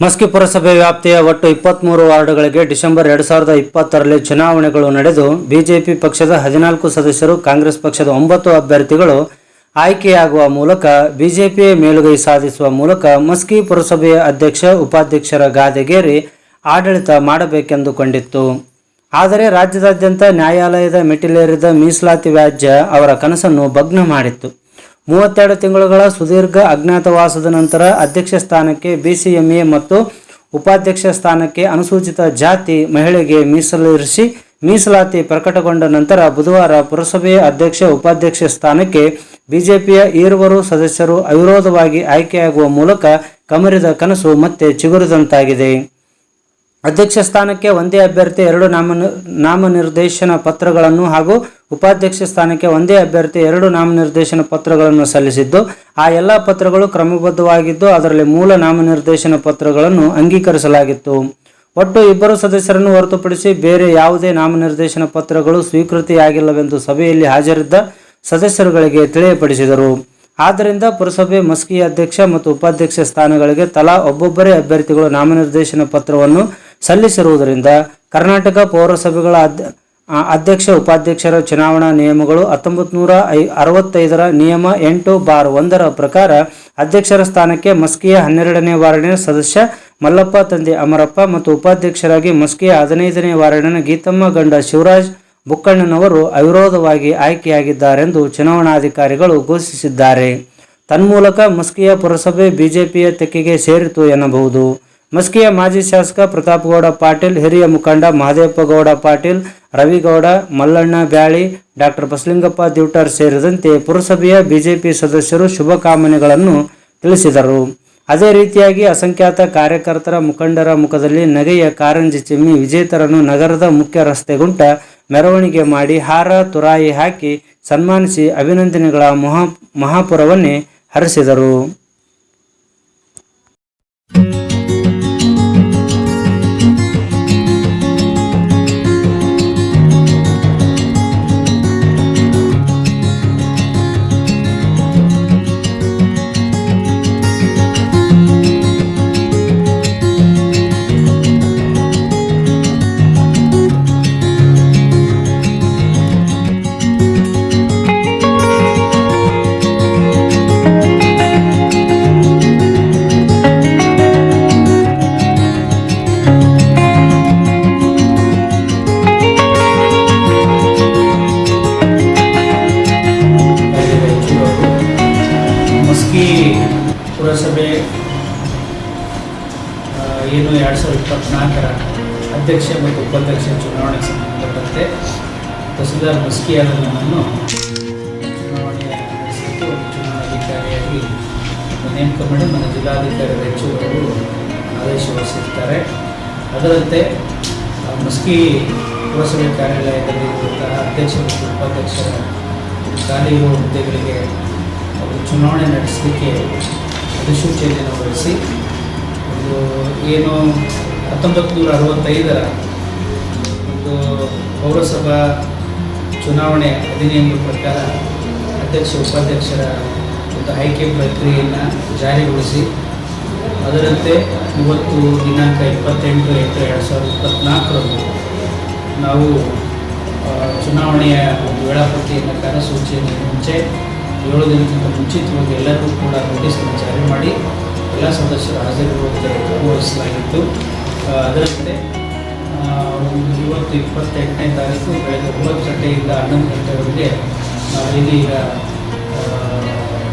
ಮಸ್ಕಿ ಪುರಸಭೆ ವ್ಯಾಪ್ತಿಯ ಒಟ್ಟು ಇಪ್ಪತ್ತ್ಮೂರು ವಾರ್ಡ್ಗಳಿಗೆ ಡಿಸೆಂಬರ್ ಎರಡು ಸಾವಿರದ ಇಪ್ಪತ್ತರಲ್ಲಿ ಚುನಾವಣೆಗಳು ನಡೆದು ಬಿಜೆಪಿ ಪಕ್ಷದ ಹದಿನಾಲ್ಕು ಸದಸ್ಯರು, ಕಾಂಗ್ರೆಸ್ ಪಕ್ಷದ ಒಂಬತ್ತು ಅಭ್ಯರ್ಥಿಗಳು ಆಯ್ಕೆಯಾಗುವ ಮೂಲಕ ಬಿಜೆಪಿ ಮೇಲುಗೈ ಸಾಧಿಸುವ ಮೂಲಕ ಮಸ್ಕಿ ಪುರಸಭೆಯ ಅಧ್ಯಕ್ಷ, ಉಪಾಧ್ಯಕ್ಷರ ಗಾದೆಗೇರಿ ಆಡಳಿತ ಮಾಡಬೇಕೆಂದುಕೊಂಡಿತ್ತು. ಆದರೆ ರಾಜ್ಯದಾದ್ಯಂತ ನ್ಯಾಯಾಲಯದ ಮೆಟ್ಟಿಲೇರಿದ ಮೀಸಲಾತಿ ವ್ಯಾಜ್ಯ ಅವರ ಕನಸನ್ನು ಭಗ್ನ ಮಾಡಿತ್ತು. ಮೂವತ್ತೆರಡು ತಿಂಗಳುಗಳ ಸುದೀರ್ಘ ಅಜ್ಞಾತವಾಸದ ನಂತರ ಅಧ್ಯಕ್ಷ ಸ್ಥಾನಕ್ಕೆ ಬಿಸಿಎಂಎ ಮತ್ತು ಉಪಾಧ್ಯಕ್ಷ ಸ್ಥಾನಕ್ಕೆ ಅನುಸೂಚಿತ ಜಾತಿ ಮಹಿಳೆಗೆ ಮೀಸಲಿರಿಸಿ ಮೀಸಲಾತಿ ಪ್ರಕಟಗೊಂಡ ನಂತರ ಬುಧವಾರ ಪುರಸಭೆಯ ಅಧ್ಯಕ್ಷ ಉಪಾಧ್ಯಕ್ಷ ಸ್ಥಾನಕ್ಕೆ ಬಿಜೆಪಿಯ ಈರುವರು ಸದಸ್ಯರು ಅವಿರೋಧವಾಗಿ ಆಯ್ಕೆಯಾಗುವ ಮೂಲಕ ಕಮರಿದ ಕನಸು ಮತ್ತೆ ಚಿಗುರಿದಂತಾಗಿದೆ. ಅಧ್ಯಕ್ಷ ಸ್ಥಾನಕ್ಕೆ ಒಂದೇ ಅಭ್ಯರ್ಥಿ ಎರಡು ನಾಮ ನಾಮನಿರ್ದೇಶನ ಪತ್ರಗಳನ್ನು ಹಾಗೂ ಉಪಾಧ್ಯಕ್ಷ ಸ್ಥಾನಕ್ಕೆ ಒಂದೇ ಅಭ್ಯರ್ಥಿ ಎರಡು ನಾಮನಿರ್ದೇಶನ ಪತ್ರಗಳನ್ನು ಸಲ್ಲಿಸಿದ್ದು, ಆ ಎಲ್ಲ ಪತ್ರಗಳು ಕ್ರಮಬದ್ಧವಾಗಿದ್ದು ಅದರಲ್ಲಿ ಮೂಲ ನಾಮನಿರ್ದೇಶನ ಪತ್ರಗಳನ್ನು ಅಂಗೀಕರಿಸಲಾಗಿತ್ತು. ಒಟ್ಟು ಇಬ್ಬರು ಸದಸ್ಯರನ್ನು ಹೊರತುಪಡಿಸಿ ಬೇರೆ ಯಾವುದೇ ನಾಮನಿರ್ದೇಶನ ಪತ್ರಗಳು ಸ್ವೀಕೃತಿಯಾಗಿಲ್ಲವೆಂದು ಸಭೆಯಲ್ಲಿ ಹಾಜರಿದ್ದ ಸದಸ್ಯರುಗಳಿಗೆ ತಿಳಿಯಪಡಿಸಿದರು. ಆದ್ದರಿಂದ ಪುರಸಭೆ ಮಸ್ಕಿ ಅಧ್ಯಕ್ಷ ಮತ್ತು ಉಪಾಧ್ಯಕ್ಷ ಸ್ಥಾನಗಳಿಗೆ ತಲಾ ಒಬ್ಬೊಬ್ಬರೇ ಅಭ್ಯರ್ಥಿಗಳು ನಾಮನಿರ್ದೇಶನ ಪತ್ರವನ್ನು ಸಲ್ಲಿಸಿರುವುದರಿಂದ ಕರ್ನಾಟಕ ಪೌರಸಭೆಗಳ ಅಧ್ಯ ಅಧ್ಯಕ್ಷ, ಉಪಾಧ್ಯಕ್ಷರ ಚುನಾವಣಾ ನಿಯಮಗಳು ಹತ್ತೊಂಬತ್ತು ನೂರ ಐ ಅರವತ್ತೈದರ ನಿಯಮ ಎಂಟು ಬಾರ್ ಒಂದರ ಪ್ರಕಾರ ಅಧ್ಯಕ್ಷರ ಸ್ಥಾನಕ್ಕೆ ಮಸ್ಕಿಯ ಹನ್ನೆರಡನೇ ವಾರ್ಡಿನ ಸದಸ್ಯ ಮಲ್ಲಪ್ಪ, ತಂದೆ ಅಮರಪ್ಪ ಮತ್ತು ಉಪಾಧ್ಯಕ್ಷರಾಗಿ ಮಸ್ಕಿಯ ಹದಿನೈದನೇ ವಾರ್ಡಿನ ಗೀತಮ್ಮ ಗಂಡ ಶಿವರಾಜ್ ಬುಕ್ಕಣ್ಣನವರು ಅವಿರೋಧವಾಗಿ ಆಯ್ಕೆಯಾಗಿದ್ದಾರೆಂದು ಚುನಾವಣಾಧಿಕಾರಿಗಳು ಘೋಷಿಸಿದ್ದಾರೆ. ತನ್ಮೂಲಕ ಮಸ್ಕಿಯ ಪುರಸಭೆ ಬಿಜೆಪಿಯ ತೆಕ್ಕೆಗೆ ಸೇರಿತು ಎನ್ನಬಹುದು. ಮಸ್ಕಿಯ ಮಾಜಿ ಶಾಸಕ ಪ್ರತಾಪ್ಗೌಡ ಪಾಟೀಲ್, ಹಿರಿಯ ಮುಖಂಡ ಮಹದೇವಪ್ಪ ಗೌಡ ಪಾಟೀಲ್ ರವಿಗೌಡ ಮಲ್ಲಣ್ಣ ಬ್ಯಾಳಿ, ಡಾಕ್ಟರ್ ಬಸಲಿಂಗಪ್ಪ ದಿವಟರ್ ಸೇರಿದಂತೆ ಪುರಸಭೆಯ ಬಿಜೆಪಿ ಸದಸ್ಯರು ಶುಭಕಾಮನೆಗಳನ್ನು ತಿಳಿಸಿದರು. ಅದೇ ರೀತಿಯಾಗಿ ಅಸಂಖ್ಯಾತ ಕಾರ್ಯಕರ್ತರ ಮುಖಂಡರ ಮುಖದಲ್ಲಿ ನಗೆಯ ಕಾರಂಜಿ ಚಿಮ್ಮಿ ವಿಜೇತರನ್ನು ನಗರದ ಮುಖ್ಯ ರಸ್ತೆಗುಂಟ ಮೆರವಣಿಗೆ ಮಾಡಿ ಹಾರ ತುರಾಯಿ ಹಾಕಿ ಸನ್ಮಾನಿಸಿ ಅಭಿನಂದನೆಗಳ ಮಹಾ ಮಹಾಪುರವನ್ನೇ ಹರಿಸಿದರು. ಮಸ್ಕಿ ಪುರಸಭೆ ಏನು ಎರಡು ಸಾವಿರದ ಇಪ್ಪತ್ತ್ನಾಲ್ಕರ ಅಧ್ಯಕ್ಷ ಮತ್ತು ಉಪಾಧ್ಯಕ್ಷ ಚುನಾವಣೆಗೆ ಸಂಬಂಧಪಟ್ಟಂತೆ ತಹಸೀಲ್ದಾರ್ ಮಸ್ಕಿ ಆದ ನನ್ನನ್ನು ಚುನಾವಣೆ ನಡೆಸಿದ್ದು ಚುನಾವಣಾಧಿಕಾರಿಯಾಗಿ ನೇಮಕ ಮಾಡಿ ನನ್ನ ಜಿಲ್ಲಾಧಿಕಾರಿ ರಾಯಚೂರು ಆದೇಶ ಹೊರಡಿಸಿರ್ತಾರೆ ಅದರಂತೆ ಮುಸ್ಕಿ ಪುರಸಭೆ ಕಾರ್ಯಾಲಯದಲ್ಲಿ ಇರುವಂತಹ ಅಧ್ಯಕ್ಷ ಮತ್ತು ಉಪಾಧ್ಯಕ್ಷರ ಖಾಲಿ ಹುದ್ದೆಗಳಿಗೆ ಚುನಾವಣೆ ನಡೆಸಲಿಕ್ಕೆ ಅಧಿಸೂಚನೆಯನ್ನು ಹೊರಡಿಸಿ, ಒಂದು ಏನು ಹತ್ತೊಂಬತ್ತು ನೂರ ಅರವತ್ತೈದರ ಒಂದು ಪೌರಸಭಾ ಚುನಾವಣೆ ಅಧಿನಿಯಮದ ಪ್ರಕಾರ ಅಧ್ಯಕ್ಷ, ಉಪಾಧ್ಯಕ್ಷರ ಒಂದು ಆಯ್ಕೆ ಪ್ರಕ್ರಿಯೆಯನ್ನು ಜಾರಿಗೊಳಿಸಿ, ಅದರಂತೆ ಇವತ್ತು ದಿನಾಂಕ ಇಪ್ಪತ್ತೆಂಟು ಎಂಟು ಎರಡು ಸಾವಿರದ ಇಪ್ಪತ್ತ್ನಾಲ್ಕರಂದು ನಾವು ಚುನಾವಣೆಯ ಒಂದು ವೇಳಾಪಟ್ಟಿಯನ್ನು ಕಾರ್ಯಸೂಚಿಯನ್ನು ಮುಂಚೆ ಏಳು ದಿನಕ್ಕಿಂತ ಮುಂಚಿತವಾಗಿ ಎಲ್ಲರಿಗೂ ಕೂಡ ನೋಟಿಸನ್ನು ಜಾರಿ ಮಾಡಿ ಎಲ್ಲ ಸದಸ್ಯರು ಹಾಜರಿರುವಂತೆ ಕ್ರಮವಹಿಸಲಾಗಿತ್ತು ಆ, ಅದರಂತೆ ಒಂದು ಇವತ್ತು ಇಪ್ಪತ್ತೆಂಟನೇ ತಾರೀಕು ಬೆಳಗ್ಗೆ ಒಂಬತ್ತು ಗಂಟೆಯಿಂದ ಹನ್ನೊಂದು ಗಂಟೆವರೆಗೆ ಆ,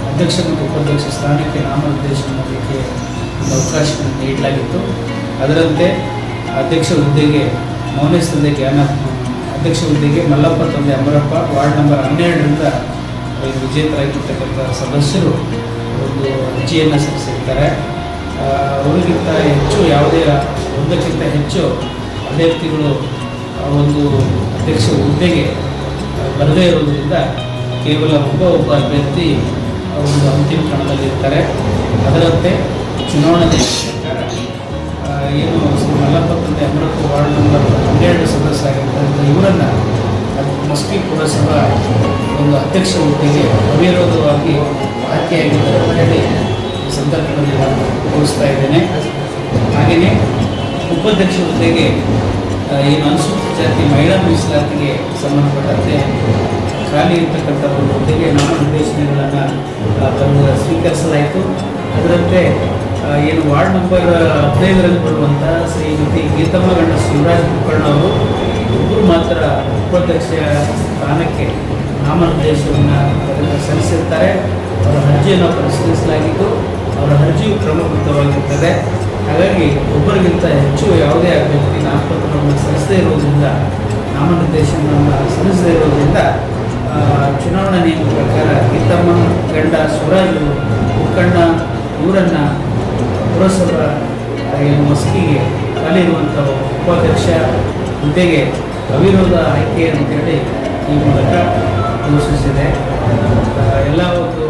ಅಧ್ಯಕ್ಷ ಮತ್ತು ಉಪಾಧ್ಯಕ್ಷ ಸ್ಥಾನಕ್ಕೆ ನಾಮನಿರ್ದೇಶನ ಮಾಡಲಿಕ್ಕೆ ಒಂದು ಅವಕಾಶವನ್ನು ನೀಡಲಾಗಿತ್ತು. ಅದರಂತೆ ಅಧ್ಯಕ್ಷ ಹುದ್ದೆಗೆ ಮೌನೇಶ್ ತಂದೆ ಜ್ಞಾನ ಅಧ್ಯಕ್ಷ ಹುದ್ದೆಗೆ ಮಲ್ಲಪ್ಪ ತಂದೆ ಅಮರಪ್ಪ ವಾರ್ಡ್ ನಂಬರ್ ಹನ್ನೆರಡರಿಂದ ಇಲ್ಲಿ ವಿಜೇತರಾಗಿರ್ತಕ್ಕಂಥ ಸದಸ್ಯರು ಒಂದು ಅರ್ಜಿಯನ್ನು ಸಲ್ಲಿಸಿರ್ತಾರೆ. ಅವರಿಗಿಂತ ಹೆಚ್ಚು ಯಾವುದೇ ಒಂದಕ್ಕಿಂತ ಹೆಚ್ಚು ಅಭ್ಯರ್ಥಿಗಳು ಒಂದು ಅಧ್ಯಕ್ಷ ಹುದ್ದೆಗೆ ಬರದೇ ಇರುವುದರಿಂದ ಕೇವಲ ಒಬ್ಬ ಒಬ್ಬ ಅಭ್ಯರ್ಥಿ ಒಂದು ಅಂತಿಮ ಕಣದಲ್ಲಿರ್ತಾರೆ. ಅದರಂತೆ ಚುನಾವಣೆ ಏನು ನಲವತ್ತೊಂದು ಎಂಬತ್ತು ವಾರ್ಡ್ ನಂಬರ್ ಹನ್ನೆರಡು ಸದಸ್ಯರಾಗಿರ್ತಕ್ಕಂಥ ಅಧ್ಯಕ್ಷ ಹುದ್ದೆಗೆ ಅವಿರೋಧವಾಗಿ ಆಯ್ಕೆಯಾಗಿದ್ದಾರೆ ಅಂತ ಹೇಳಿ ಸಂದರ್ಭದಲ್ಲಿ ನಾನು ತೋರಿಸ್ತಾ ಇದ್ದೇನೆ. ಹಾಗೆಯೇ ಉಪಾಧ್ಯಕ್ಷ ಹುದ್ದೆಗೆ ಏನು ಅನುಸೂಚಿತ ಜಾತಿ ಮಹಿಳಾ ಮೀಸಲಾತಿಗೆ ಸಂಬಂಧಪಟ್ಟಂತೆ ಖಾಲಿ ಇರ್ತಕ್ಕಂಥ ಒಂದು ಹುದ್ದೆಗೆ ನಾಮನಿರ್ದೇಶನಗಳನ್ನು ತಂದು ಸ್ವೀಕರಿಸಲಾಯಿತು. ಅದರಂತೆ ಏನು ವಾರ್ಡ್ ನಂಬರ್ ಹದಿನೈದರಲ್ಲಿ ಬರುವಂಥ ಶ್ರೀಮತಿ ಗೀತಮ್ಮ ಗಂಡ ಶಿವರಾಜ್ ಕುಕ್ಕಣ್ಣ ಅವರು, ಇಬ್ಬರು ಮಾತ್ರ ಉಪಾಧ್ಯಕ್ಷ ಸ್ಥಾನಕ್ಕೆ ನಾಮನಿರ್ದೇಶನವನ್ನು ಸಲ್ಲಿಸಿರ್ತಾರೆ. ಅವರ ಅರ್ಜಿಯನ್ನು ಪರಿಶೀಲಿಸಲಾಗಿದ್ದು ಅವರ ಅರ್ಜಿಯು ಕ್ರಮಬದ್ಧವಾಗಿರುತ್ತದೆ ಹಾಗಾಗಿ ಒಬ್ಬರಿಗಿಂತ ಹೆಚ್ಚು ಯಾವುದೇ ಅಭ್ಯರ್ಥಿ ನಾಮಪತ್ರವನ್ನು ಸಲ್ಲಿಸದೇ ಇರೋದ್ರಿಂದ ನಾಮನಿರ್ದೇಶನವನ್ನು ಸಲ್ಲಿಸದೇ ಇರುವುದರಿಂದ ಆ, ಚುನಾವಣಾ ನಿಯಮ ಪ್ರಕಾರ ಗೀತಮ್ಮ ಗಂಡ ಸ್ವರಾಜು ಮುಕ್ಕಣ್ಣ ಇವರನ್ನು ಪುರಸಭಾ ಮಸ್ಕಿಗೆ ಖಾಲಿ ಇರುವಂಥ ಉಪಾಧ್ಯಕ್ಷ ಜೊತೆಗೆ ಅವಿರೋಧ ಆಯ್ಕೆ ಅಂತೇಳಿ ಈ ಮೂಲಕ ಸೂಚಿಸಿದೆ ಎಲ್ಲ ಒಂದು